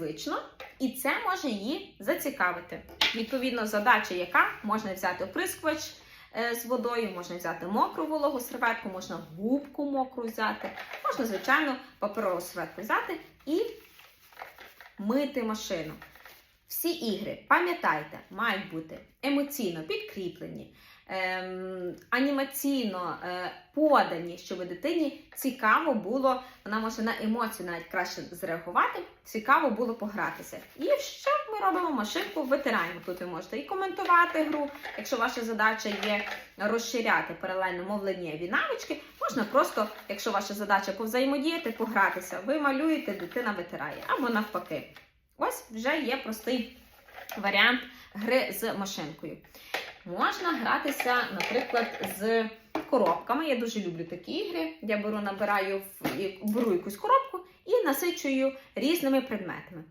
незвично, і це може її зацікавити. Відповідно, задача, яка можна взяти оприскувач е, з водою, можна взяти мокру вологу серветку, можна губку мокру взяти, можна, звичайно, паперову серветку взяти і мити машину. Всі ігри, пам'ятайте, мають бути емоційно підкріплені, ем, анімаційно е, подані, щоб дитині цікаво було, вона може на емоцію навіть краще зреагувати, цікаво було погратися. І що ми робимо? Машинку витираємо. Тут ви можете і коментувати гру, якщо ваша задача є розширяти паралельно мовленнєві навички, можна просто, якщо ваша задача повзаємодіяти, погратися, ви малюєте, дитина витирає, або навпаки. Ось вже є простий варіант гри з машинкою. Можна гратися, наприклад, з коробками. Я дуже люблю такі ігри. Я беру, набираю беру якусь коробку і насичую різними предметами.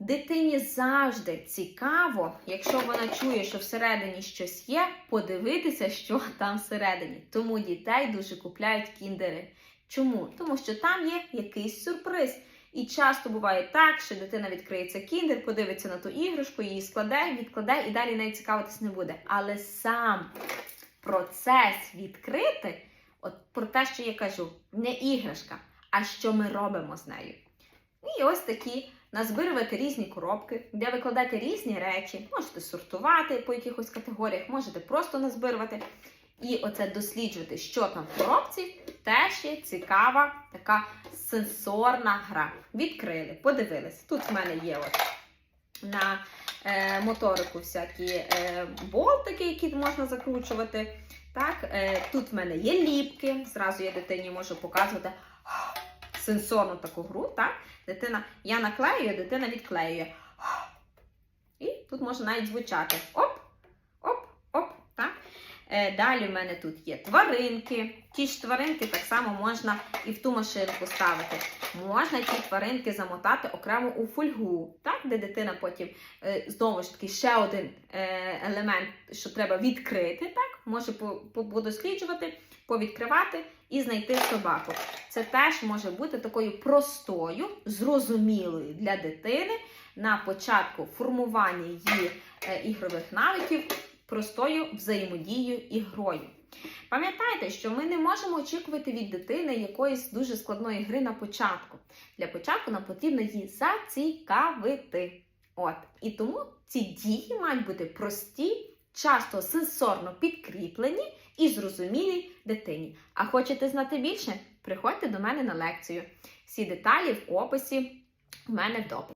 Дитині завжди цікаво, якщо вона чує, що всередині щось є, подивитися, що там всередині. Тому дітей дуже купляють кіндери. Чому? Тому що там є якийсь сюрприз. І часто буває так, що дитина відкриється кіндер, подивиться на ту іграшку, її складе, відкладе і далі нею цікавитись не буде. Але сам процес відкрити, от про те, що я кажу, не іграшка, а що ми робимо з нею. І ось такі назбирувати різні коробки, де викладати різні речі, можете сортувати по якихось категоріях, можете просто назбирувати. І оце досліджувати, що там в коробці, теж є цікава така сенсорна гра. Відкрили, подивились. Тут в мене є от на е, моторику всякі е, болтики, які можна закручувати. Так, е, тут в мене є ліпки. Зразу я дитині можу показувати сенсорну таку гру. Так? Дитина, я наклеюю, дитина відклеює. І тут може навіть звучати. Оп, Далі в мене тут є тваринки. Ті ж тваринки так само можна і в ту машинку ставити. Можна ті тваринки замотати окремо у фольгу, так? де дитина потім е, знову ж таки ще один е, елемент, що треба відкрити, так? може по- по- подосліджувати, повідкривати і знайти собаку. Це теж може бути такою простою, зрозумілою для дитини на початку формування її е, ігрових навиків простою взаємодією і грою. Пам'ятайте, що ми не можемо очікувати від дитини якоїсь дуже складної гри на початку. Для початку нам потрібно її зацікавити. От. І тому ці дії мають бути прості, часто сенсорно підкріплені і зрозумілі дитині. А хочете знати більше? Приходьте до мене на лекцію. Всі деталі в описі в мене в.